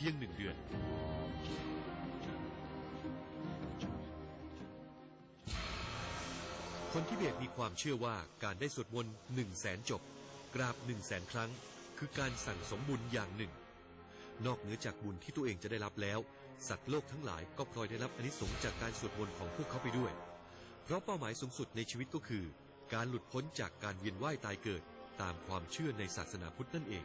เพียงหนึ่งเดือน คนทิเบตมีความเชื่อว่าการได้สวดมนต์หนึ่งแสนจบ กราบหนึ่งแสนครั้ง คือการสั่งสมบุญอย่างหนึ่ง นอกเหนือจากบุญที่ตัวเองจะได้รับแล้ว สัตว์โลกทั้งหลายก็พลอยได้รับอนิสงส์จากการสวดมนต์ของพวกเขาไปด้วย เพราะเป้าหมายสูงสุดในชีวิตก็คือ การหลุดพ้นจากการเวียนว่ายตายเกิดตามความเชื่อในศาสนาพุทธนั่นเอง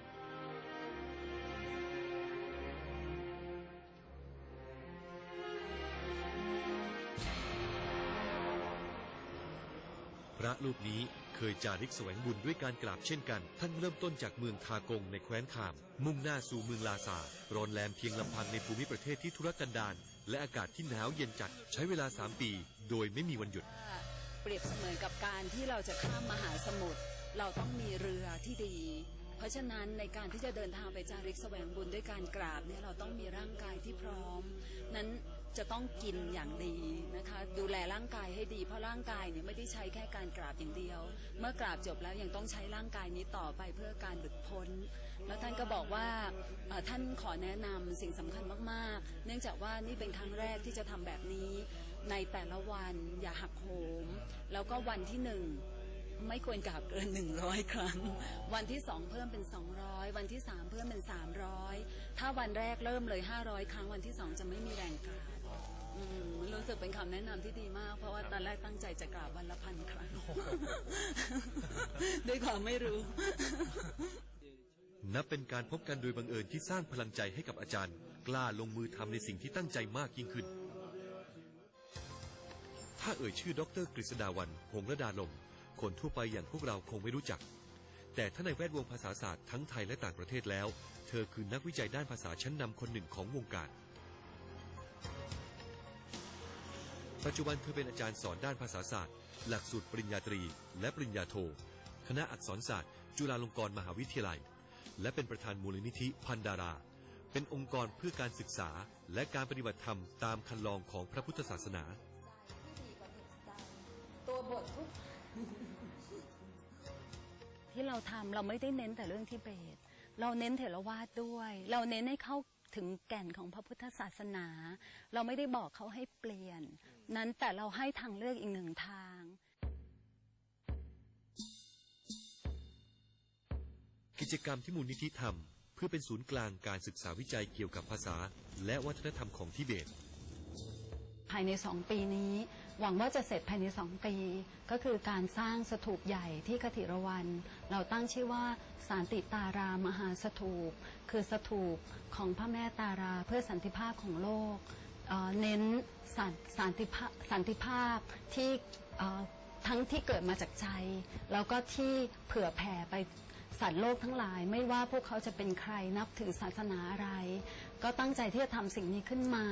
รูปนี้เคยจาริกแสวงบุญด้วยการกราบเช่นกัน ท่านเริ่มต้นจากเมืองทากงในแคว้นคาม มุ่งหน้าสู่เมืองลาซารอนแรมเพียงลำพังในภูมิประเทศที่ทุรกันดารและอากาศที่หนาวเย็นจัดใช้เวลา 3 ปี โดยไม่มีวันหยุด เปรียบเสมือนกับการที่เราจะข้ามมหาสมุทรเราต้องมีเรือที่ดี เพราะฉะนั้นในการที่จะเดินทางไปจาริกแสวงบุญด้วยการกราบเนี่ยเราต้องมีร่างกายที่พร้อม นั้นจะต้องกินอย่างดีนะคะ ร่างกายให้ดี เพราะร่างกายเนี่ยไม่ได้ใช้แค่การกราบอย่างเดียว เมื่อกราบจบแล้วยังต้องใช้ร่างกายนี้ต่อไปเพื่อการหลุดพ้น แล้วท่านก็บอกว่าท่านขอแนะนำสิ่งสำคัญมากๆ เนื่องจากว่านี่เป็นครั้งแรกที่จะทำแบบนี้ ในแต่ละวันอย่าหักโหม แล้วก็วันที่หนึ่งไม่ควรกราบเกิน100ครั้ง วันที่สองเพิ่มเป็น200วันที่สามเพิ่มเป็น300ถ้าวันแรกเริ่มเลย500ครั้งวันที่สองจะไม่มีแรงกราบ อืมรู้สึกเป็นคำแนะนำที่ดีมาก เพราะว่าตอนแรกตั้งใจจะกราบวันละพันครั้ง ด้วยความไม่รู้ นับเป็นการพบกันโดยบังเอิญที่สร้างพลังใจให้กับอาจารย์ กล้าลงมือทำในสิ่งที่ตั้งใจมากยิ่งขึ้น ถ้าเอ่ยชื่อดรกฤษดาวันหงระดาลมคนทั่วไปอย่างพวกเราคงไม่รู้จัก แต่ถ้าในแวดวงภาษาศาสตร์ทั้งไทยและต่างประเทศแล้ว เธอคือนักวิจัยด้านภาษาชั้นนำคนหนึ่งของวงการ ปัจจุบันเธอเป็นอาจารย์สอนด้านภาษาศาสตร์ หลักสูตรปริญญาตรี และปริญญาโท คณะอักษรศาสตร์ จุฬาลงกรณ์มหาวิทยาลัย และเป็นประธานมูลนิธิพันดารา เป็นองค์กรเพื่อการศึกษา และการปฏิบัติธรรมตามคันลองของพระพุทธศาสนา ตัวบททุกที่เราทำเราไม่ได้เน้นแต่เรื่องทิเบต เราเน้นเถรวาทด้วย เราเน้นให้เข้าถึงแก่นของพระพุทธศาสนา เราไม่ได้บอกเขาให้เปลี่ยน นั้นแต่เราให้ทางเลือกอีกหนึ่งทาง กิจกรรมที่มูลนิธิทำเพื่อเป็นศูนย์กลางการศึกษาวิจัยเกี่ยวกับภาษา และวัฒนธรรมของทิเบต ภายในสองปีนี้ หวังว่าจะเสร็จภายในสองปี ก็คือการสร้างสถูปใหญ่ที่คติรวัน เราตั้งชื่อว่าสารติตารามหาสถูป คือสถูปของพระแม่ตาราเพื่อสันติภาพของโลก เอ่อเน้นสันสันติภาพสันติภาพที่เอ่อทั้งที่เกิดมาจากใจ แล้วก็ที่เผื่อแผ่ไปสัตว์โลกทั้งหลาย ไม่ว่าพวกเขาจะเป็นใครนับถือศาสนาอะไร ก็ตั้งใจที่จะทำสิ่งนี้ขึ้นมา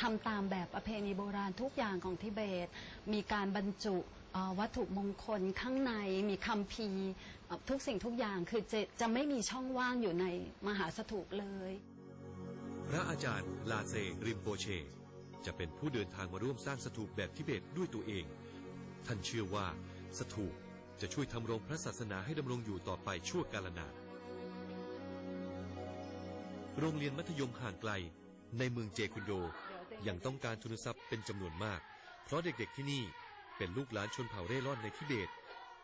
ทำตามแบบประเพณีโบราณทุกอย่างของทิเบต มีการบรรจุเอ่อวัตถุมงคลข้างในมีคัมภีร์เอ่อทุกสิ่งทุกอย่างคือจะจะไม่มีช่องว่างอยู่ในมหาสถูปเลย พระอาจารย์ลาเซริมโปเช จะเป็นผู้เดินทางมาร่วมสร้างสถูปแบบทิเบตด้วยตัวเอง ท่านเชื่อว่าสถูปจะช่วยทำรงพระศาสนาให้ดำรงอยู่ต่อไปชั่วกาลนานโรงเรียนมัธยมห่างไกล ในเมืองเจคุนโดยังต้องการทุนทรัพย์เป็นจำนวนมาก เพราะเด็กๆที่นี่เป็นลูกหลานชนเผ่าเร่ร่อนในทิเบต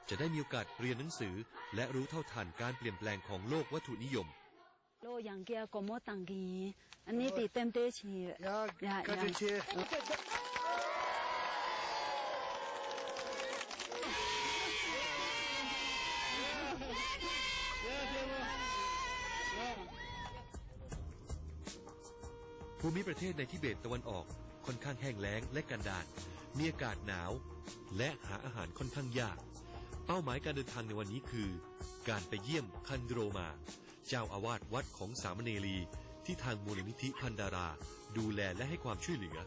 จะได้มีโอกาสเรียนหนังสือ และรู้เท่าทันการเปลี่ยนแปลงของโลกวัตถุนิยม โลยังเกียโกโมตังกีอันนี้ตีเต็มเตชี Ja, Ja, kan ja. du se? ภูมิประเทศในทิเบตตะวันออกค่อนข้างแห้งแล้งและกันดารมีอากาศหนาว และหาอาหารค่อนข้างยาก เป้าหมายการเดินทางในวันนี้คือ การไปเยี่ยมคันโดรมา เจ้าอาวาสวัดของสามเณรีที่ทางมูลนิธิพันดารา ดูแลและให้ความช่วยเหลือ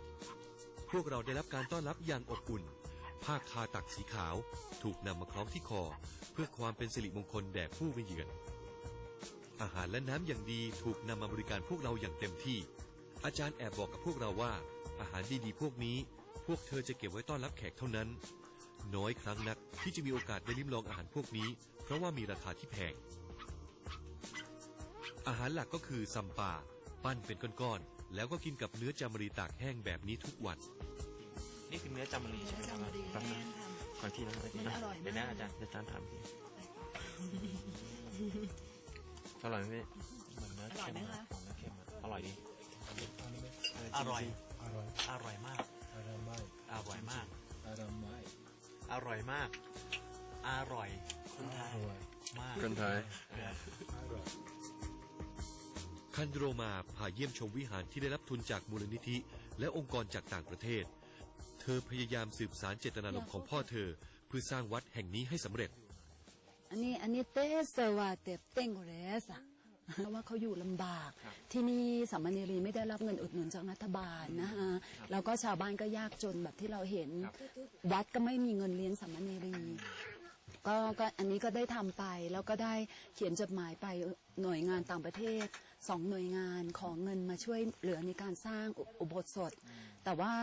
พวกเราได้รับการต้อนรับอย่างอบอุ่น ผ้าคาตักสีขาว ถูกนำมาคล้องที่คอ เพื่อความเป็นสิริมงคลแด่ผู้มาเยือน อาหารและน้ำอย่างดีถูกนำมาบริการพวกเราอย่างเต็มที่ อาจารย์แอบบอกกับพวกเราว่า อาหารดีๆพวกนี้ พวกเธอจะเก็บไว้ต้อนรับแขกเท่านั้น น้อยครั้งนักที่จะมีโอกาสได้ลิ้มลองอาหารพวกนี้ เพราะว่ามีราคาที่แพง อาหารหลักก็คือซัมปาปปั้นเป็นก้อนๆแล้วก็กินกับเนื้อจามรีตากแห้งแบบนี้ทุกวัน นี่คือเนื้อจามรีใช่ไหมครับจามรีแป๊บนึงแม่ทำขออีกทีนะขออีกทีนะมันอร่อยมากเดี๋ยวนะอาจารย์เดี๋ยวอาจารย์ถามทีอร่อยไหมพี่เหมือนเนื้อเค็มอะเหมือนเนื้อเค็มอะอร่อยดีอร่อยอร่อย อร่อยมาก อร่อยมาก อร่อยมาก อร่อยมาก อร่อยมาก อร่อย คนไทอยร่อยมาก คนไทยเอออร่อย คันโดโรมาพาเยี่ยมชมวิหารที่ได้รับทุนจากมูลนิธิ และองค์กรจากต่างประเทศ เธอพยายามสืบสารเจตนารมณ์ของพ่อเธอ เพื่อสร้างวัดแห่งนี้ให้สำเร็จ อันนี้อันนี้เตสวาเตเต้งเรสอะเพราะว่าเขาอยู่ลำบาก ที่นี่สามเณรีไม่ได้รับเงินอุดหนุนจากรัฐบาลนะคะแล้วก็ชาวบ้านก็ยากจนแบบที่เราเห็น วัดก็ไม่มีเงินเลี้ยงสามเณรี ก็ก็อันนี้ก็ได้ทำไปแล้วก็ได้เขียนจดหมายไปหน่วยงานต่างประเทศสองหน่วยงานของเงินมาช่วยเหลือในการสร้างอุโบสถ แต่ว่า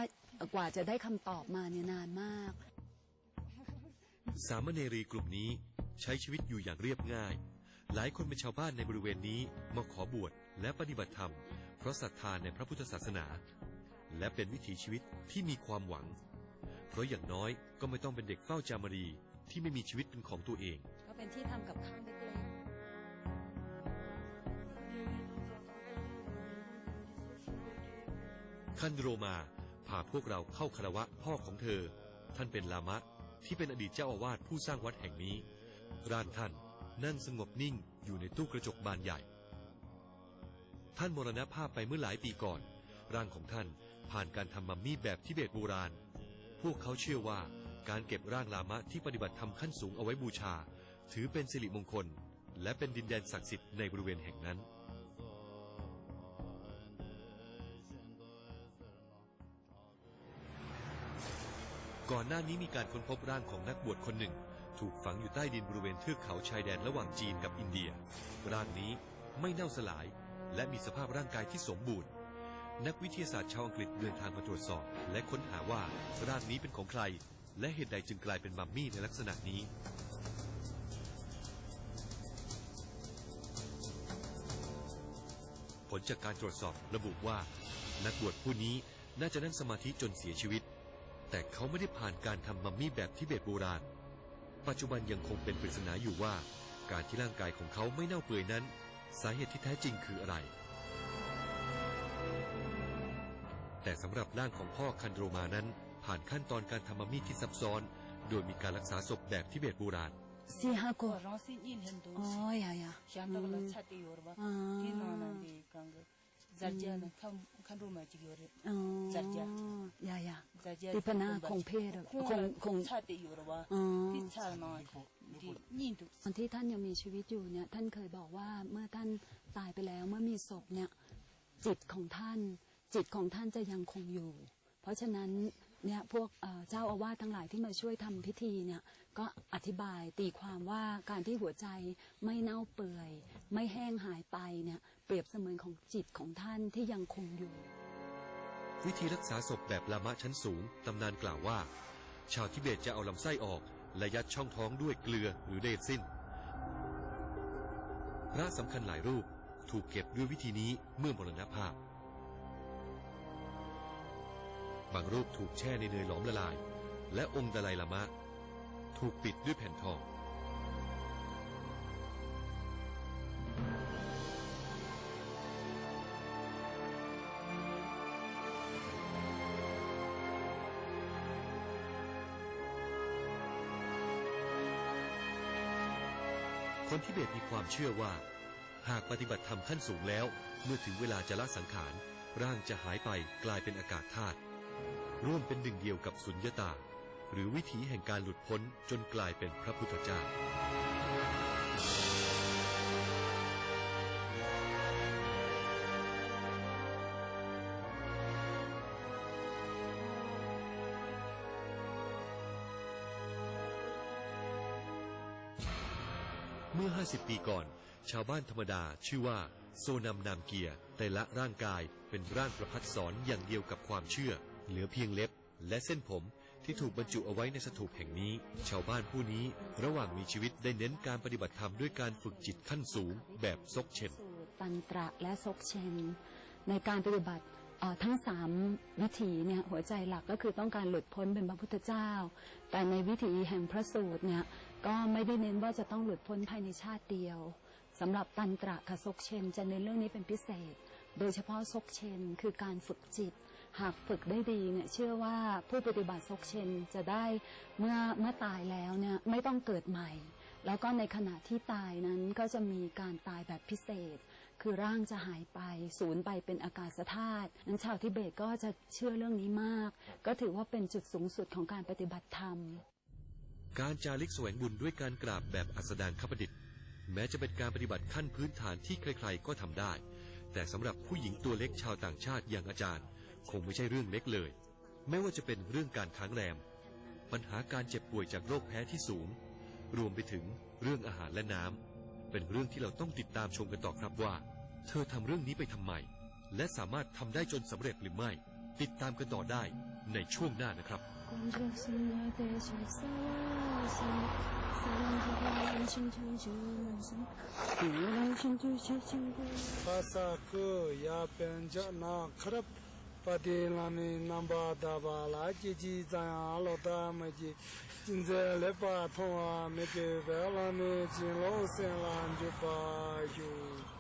กว่าจะได้คำตอบมาเนี่ยนานมาก สามเณรีกลุ่มนี้ใช้ชีวิตอยู่อย่างเรียบง่าย หลายคนเป็นชาวบ้านในบริเวณนี้มาขอบวชและปฏิบัติธรรม เพราะศรัทธาในพระพุทธศาสนา และเป็นวิถีชีวิตที่มีความหวัง เพราะอย่างน้อยก็ไม่ต้องเป็นเด็กเฝ้าจามรี ที่ไม่มีชีวิตเป็นของตัวเอง ก็เป็นที่ทำกับข้าวเล็กคันโรมาพาพวกเราเข้าคารวะพ่อของเธอ ท่านเป็นลามะ ที่เป็นอดีตเจ้าอาวาสผู้สร้างวัดแห่งนี้ ร่างท่านนั่งสงบนิ่งอยู่ในตู้กระจกบานใหญ่ ท่านมรณภาพไปเมื่อหลายปีก่อน ร่างของท่านผ่านการทำมัมมี่แบบทิเบตโบราณ พวกเขาเชื่อว่า การเก็บร่างลามะที่ปฏิบัติธรรมขั้นสูงเอาไว้บูชา ถือเป็นสิริมงคล และเป็นดินแดนศักดิ์สิทธิ์ในบริเวณแห่งนั้น ก่อนหน้านี้มีการค้นพบร่างของนักบวชคนหนึ่ง ถูกฝังอยู่ใต้ดินบริเวณเทือกเขาชายแดนระหว่างจีนกับอินเดีย ร่างนี้ไม่เน่าสลาย และมีสภาพร่างกายที่สมบูรณ์นักวิทยาศาสตร์ชาวอังกฤษเดินทางมาตรวจสอบ และค้นหาว่าร่างนี้เป็นของใคร และเหตุใดจึงกลายเป็นมัมมี่ในลักษณะนี้ ผลจากการตรวจสอบระบุว่า นักบวชผู้นี้น่าจะนั่งสมาธิจนเสียชีวิต แต่เขาไม่ได้ผ่านการทำมัมมี่แบบทิเบตโบราณ ปัจจุบันยังคงเป็นปริศนาอยู่ว่า การที่ร่างกายของเขาไม่เน่าเปื่อยนั้น สาเหตุที่แท้จริงคืออะไร แต่สำหรับร่างของพ่อคันโดรมานั้น ผ่านขั้นตอนการทำมัมมี่ที่ซับซ้อน โดยมีการรักษาศพแบบทิเบตโบราณๆซีฮาโกร้องสิ่งยินเห็นดูอ๋ออย่าอย่ายามตะวันชัดอยู่หรือเปล่าอ่าที่นอนนั่นดีกังก็จัดเจนข้างข้างรูมาจิกอยู่เลยอ๋อจัดยาอย่าอย่าจัดเจนติปนาคงเพศอะคงคงคงชัดอยู่หรือเปล่าอ๋อที่ชาหน่อยดียินดูตอนที่ท่านยังมีชีวิตอยู่เนี่ยท่านเคยบอกว่าเมื่อท่านตายไปแล้วเมื่อมีศพเนี่ยจิตของท่าน จิตของท่านจะยังคงอยู่ เพราะฉะนั้น เนี่ยพวกเจ้าอาวาสทั้งหลายที่มาช่วยทำพิธีเนี่ยก็อธิบายตีความว่าการที่หัวใจไม่เน่าเปื่อย ไม่แห้งหายไปเนี่ยเปรียบเสมือนของจิตของท่านที่ยังคงอยู่ วิธีรักษาศพแบบลามะชั้นสูงตำนานกล่าวว่า ชาวทิเบตจะเอาลำไส้ออก และยัดช่องท้องด้วยเกลือหรือเรซินพระสำคัญหลายรูปถูกเก็บด้วยวิธีนี้เมื่อมรณภาพ บางรูปถูกแช่ในเนยหลอมละลาย และองค์ดาไลลามะ ถูกปิดด้วยแผ่นทอง คนทิเบตมีความเชื่อว่า หากปฏิบัติธรรมขั้นสูงแล้ว เมื่อถึงเวลาจะละสังขารร่างจะหายไปกลายเป็นอากาศธาตุ ร่วมเป็นหนึ่งเดียวกับสุญญตา หรือวิถีแห่งการหลุดพ้นจนกลายเป็นพระพุทธเจ้า เมื่อ 50 ปีก่อน ชาวบ้านธรรมดาชื่อว่า โซนำนามเกียร์แต่ละร่างกายเป็นร่างประพัดสอนอย่างเดียวกับความเชื่อ เหลือเพียงเล็บและเส้นผมที่ถูกบรรจุเอาไว้ในสถูปแห่งนี้ ชาวบ้านผู้นี้ระหว่างมีชีวิตได้เน้นการปฏิบัติธรรมด้วยการฝึกจิตขั้นสูงแบบซกเชนตันตระและซกเชน ในการปฏิบัติทั้งสามวิถีเนี่ยหัวใจหลักก็คือต้องการหลุดพ้นเป็นพระพุทธเจ้า แต่ในวิถีแห่งพระสูตรเนี่ยก็ไม่ได้เน้นว่าจะต้องหลุดพ้นภายในชาติเดียวสำหรับตันตระกับซกเชนจะเน้นเรื่องนี้เป็นพิเศษ โดยเฉพาะซกเชนคือการฝึกจิต หากฝึกได้ดีเนี่ยเชื่อว่าผู้ปฏิบัติซกเชนจะได้เมื่อเมื่อตายแล้วเนี่ยไม่ต้องเกิดใหม่ แล้วก็ในขณะที่ตายนั้นก็จะมีการตายแบบพิเศษ คือร่างจะหายไปสูญไปเป็นอากาศธาตุนั้นชาวทิเบตก็จะเชื่อเรื่องนี้มาก ก็ถือว่าเป็นจุดสูงสุดของการปฏิบัติธรรม การจาริกแสวงบุญด้วยการกราบแบบอัสดางคปดิษฐ์แม้จะเป็นการปฏิบัติขั้นพื้นฐานที่ใครๆก็ทำได้ แต่สำหรับผู้หญิงตัวเล็กชาวต่างชาติอย่างอาจารย์ คงไม่ใช่เรื่องเล็กเลย ไม่ว่าจะเป็นเรื่องการค้างแรม ปัญหาการเจ็บป่วยจากโรคแพ้ที่สูง รวมไปถึงเรื่องอาหารและน้ำเป็นเรื่องที่เราต้องติดตามชมกันต่อครับว่า เธอทำเรื่องนี้ไปทำไม และสามารถทำได้จนสำเร็จหรือไม่ ติดตามกันต่อได้ในช่วงหน้านะครับ Pasa ko ya penja na kharap pati lami namba daba la chi chi zaya lo ta ma chi. Jinze le pa thongwa me pe pe lami chin lo sen lan ju pa yu.